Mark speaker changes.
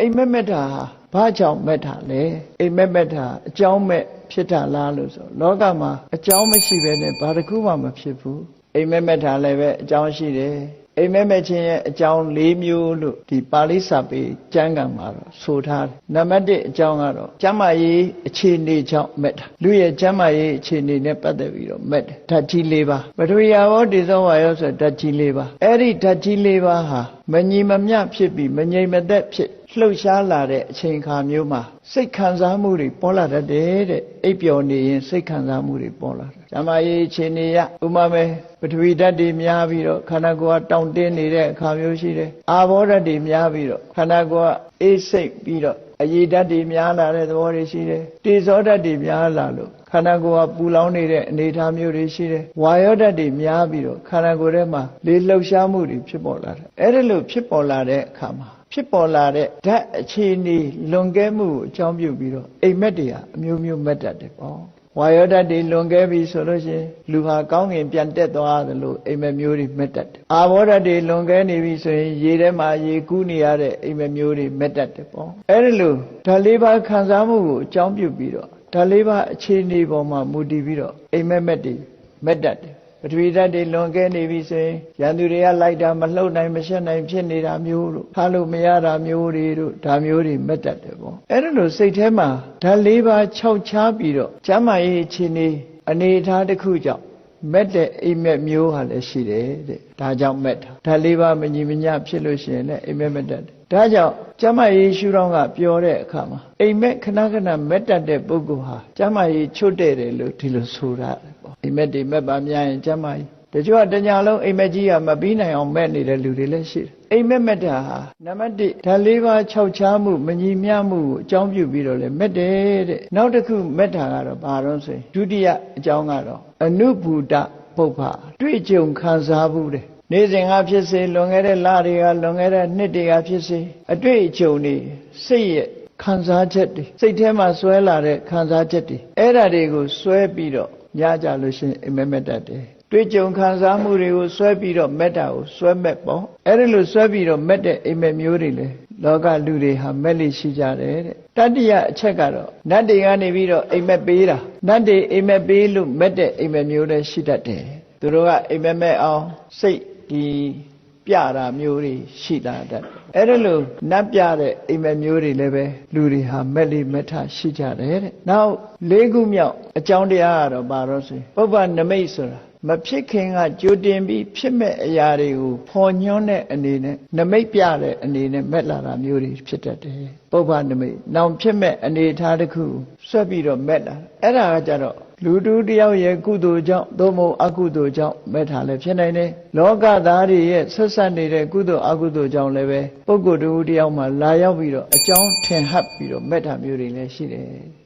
Speaker 1: အိမ်မက်မက်တာဟာဘာကြောင့်မက်တာလဲအိမ်မက်မက်တာအကြောင်းမဲ့ဖြစ်တာလားလို့ဆိုလောကမှာအကြောင်းမရှိဘဲနဲ့ဘာတစ်ခုမှမဖြစ်ဘူးအိမ်မက်မက်တာလည်းပဲအကြောင်းရှိတယ် အိမ်မက်မက်ခြင်းရဲ့အကြောင်း၄မျိုးလို့ဒီပါဠိစာပေကျမ်းဂန်မှာတော့ဆိုထားတယ်နံပါတ်1အကြောင်းကတော့ကျမ်းမာရေးအခြေအနေကြောင့်မက်တာလူရဲ့ကျမ်းမာရေးအခြေအနေနဲ့ပတ်သက်ပြီးတော့မက်တယ်ဓာတ်ကြီး၄ပါးပထဝီယာဘောဒေဇောဝါယောဆိုဓာတ်ကြီး၄ပါးအဲ့ဒီဓာတ်ကြီး၄ပါးဟာမညီမမျှဖြစ်ပြီးမငြိမ်မသက်ဖြစ်လှုပ်ရှားလာတဲ့အချိန်ခါမျိုးမှာစိတ်ခံစားမှုတွေပေါ်လာတတ်တယ်တဲ့အိပ်ပျော်နေရင်စိတ်ခံစားမှုတွေပေါ်လာတယ်။ဇာမရေးအခြေအနေရဥမာမဲပ ထဝီဓာတ်တွေများပြီးတော့ခန္ဓာကိုယ်ကတောင့်တင်းနေတဲ့အခါမျိုးရှိတယ်။အာဘောဓာတ်တွေများပြီးတော့ခန္ဓာကိုယ်ကအေးစိတ်ပြီးတော့အရေဓာတ်တွေများလာတဲ့သဘောတွေရှိတယ်။တေဇောဓာတ်တွေများလာလို့ခန္ဓာကိုယ်ကပူလောင်နေတဲ့အနေအထားမျိုးတွေရှိတယ်။ဝါယောဓာတ်တွေများပြီးတော့ခန္ဓာကိုယ်ထဲမှာလေလှုပ်ရှားမှုတွေဖြစ်ပေါ်လာတယ်။အဲ့ဒါလို့ဖြစ်ပေါ်လာတဲ့အခါမှာဖြစ်ပေါ်လာတဲ့ဓာတ်အခြေအနေလွန်ကဲမှုကိုအကြောင်းပြုပြီးတော့အိမ်မက်တွေဟာအမျိုးမျိုးမက်တတ်တယ်ပေါ့ ဝါယောဓာတ်တွေလွန်ကဲပြီဆိုလို့ရှိရင်လူဟာကောင်းကင်ပြန်တက်သွားတယ်လို့အိမ်မက်မျိုးတွေမက်တတ်တယ်အာဘောဓာတ်တွေလွန်ကဲနေပြီဆိုရင်ရေထဲမှာရေကူးနေရတဲ့အိမ်မက်မျိုးတွေမက်တတ်တယ်ပေါ့အဲ့ဒီလိုဓာတ်လေးပါးခံစားမှုကိုအကြောင်းပြုပြီးတော့ဓာတ်လေးပါးအခြေအနေပေါ်မှာမူတည်ပြီးတော့အိမ်မက်မက်တွေမက်တတ်တယ် ပထဝီဓာတ်တွေလွန်ကဲနေပြီဆိုရင်ရန်သူတွေကလိုက်တာမလှုပ်နိုင်မရှက်နိုင်ဖြစ်နေတာမျိုးတို့ထားလို့မရတာမျိုးတွေတို့ဒါမျိုးတွေမက်တတ်တယ်ပေါ့အဲ့ဒါလို့စိတ်ထဲမှာဓာတ်လေးပါးခြောက်ချားပြီးတော့ကျမ်းမာရေးအခြေအနေအနေအထားတစ်ခုကြောင့်မက်တဲ့အိမ်မက်မျိုးဟာလည်းရှိတယ်တဲ့ဒါကြောင့်မက်တာဓာတ်လေးပါးမညီမညဖြစ်လို့ရှိရင်လည်းအိမ်မက်မက်တတ်တယ် ဒါကြောင့်ကျမ်းမာရေးရှုထောင့်ကပြောတဲ့အခါမှာအိမ်မက်ခဏခဏမက်တတ်တဲ့ပုဂ္ဂိုလ်ဟာကျမ်းမာရေးချွတ်တဲ့တယ်လို့ဒီလိုဆိုရတယ်ပေါ့အိမ်မက်တွေမက်ပါများရင်ကျမ်းမာရေးတချို့ကတညာလုံးအိမ်မက်ကြီးကမပြီးနိုင်အောင်မက်နေတဲ့လူတွေလည်းရှိတယ်အိမ်မက်မက်တာဟာနံပါတ်1ဓာတ်လေးပါးခြောက်ချားမှုမညီမျှမှုကိုအကြောင်းပြုပြီးတော့လည်းမက်တယ်တဲ့နောက်တစ်ခုမက်တာကတော့ဘာလို့ဆိုရင်ဒုတိယအကြောင်းကတော့အနုဘူတပုပ္ပတွေ့ကြုံခံစားမှုတဲ့ နေ့စဉ်ကဖြစ်စေလွန်ခဲ့တဲ့လတွေကလွန်ခဲ့တဲ့နှစ်တွေကဖြစ်စေအတွေ့အကြုံတွေစိတ်ရဲ့ခံစားချက်တွေစိတ်ထဲမှာဆွဲလာတဲ့ခံစားချက်တွေအဲ့ဓာတွေကိုဆွဲပြီးတော့ညကြလို့ရှိရင်အိမ်မက်မက်တတ်တယ်တွေ့ကြုံခံစားမှုတွေကိုဆွဲပြီးတော့မက်တာကိုဆွဲမက်ပေါ့အဲ့ဒီလိုဆွဲပြီးတော့မက်တဲ့အိမ်မက်မျိုးတွေလေလောကလူတွေဟာမက်လိရှိကြတယ်တဲ့တတိယအချက်ကတော့နတ်တွေကနေပြီးတော့အိမ်မက်ပေးတာနတ်တွေအိမ်မက်ပေးလို့မက်တဲ့အိမ်မက်မျိုးတွေရှိတတ်တယ်သူတို့ကအိမ်မက်မက်အောင်စိတ် ဒီပြတာမျိုးတွေရှိလာတတ်တယ်အဲ့ဒါလို့နတ်ပြတဲ့အိမ်မက်မျိုးတွေလည်းပဲလူတွေဟာမက်လိမက်ထရှိကြတယ်တဲ့နောက်လေးခုမြောက်အကြောင်းတရားကတော့ဘာလို့ဆိုရင်ပုဗ္ဗနမိတ်ဆိုတာမဖြစ်ခင်ကကြိုတင်ပြီးဖြစ်မဲ့အရာတွေကိုဖော်ညွှန်းတဲ့အနေနဲ့နမိတ်ပြတဲ့အနေနဲ့မက်လာတာမျိုးတွေဖြစ်တတ်တယ်ပုဗ္ဗနမိတ်နောင်ဖြစ်မဲ့အနေအထားတစ်ခုဆွဲပြီးတော့မက်လာအဲ့ဒါကကြတော့ လူတူတယောက်ရဲ့ကုသိုလ်ကြောင့်သို့မဟုတ်အကုသိုလ်ကြောင့်မဲ့ထားလည်းဖြစ်နိုင်တယ်လောကသားတွေရဲ့ဆက်ဆက်နေတဲ့ကုသိုလ်အကုသိုလ်ကြောင့်လည်းပဲပုဂ္ဂိုလ်တူတယောက်မှာလာရောက်ပြီးတော့အကြောင်းထင်ဟပ်ပြီးတော့မဲ့တာမျိုးတွေလည်းရှိတယ်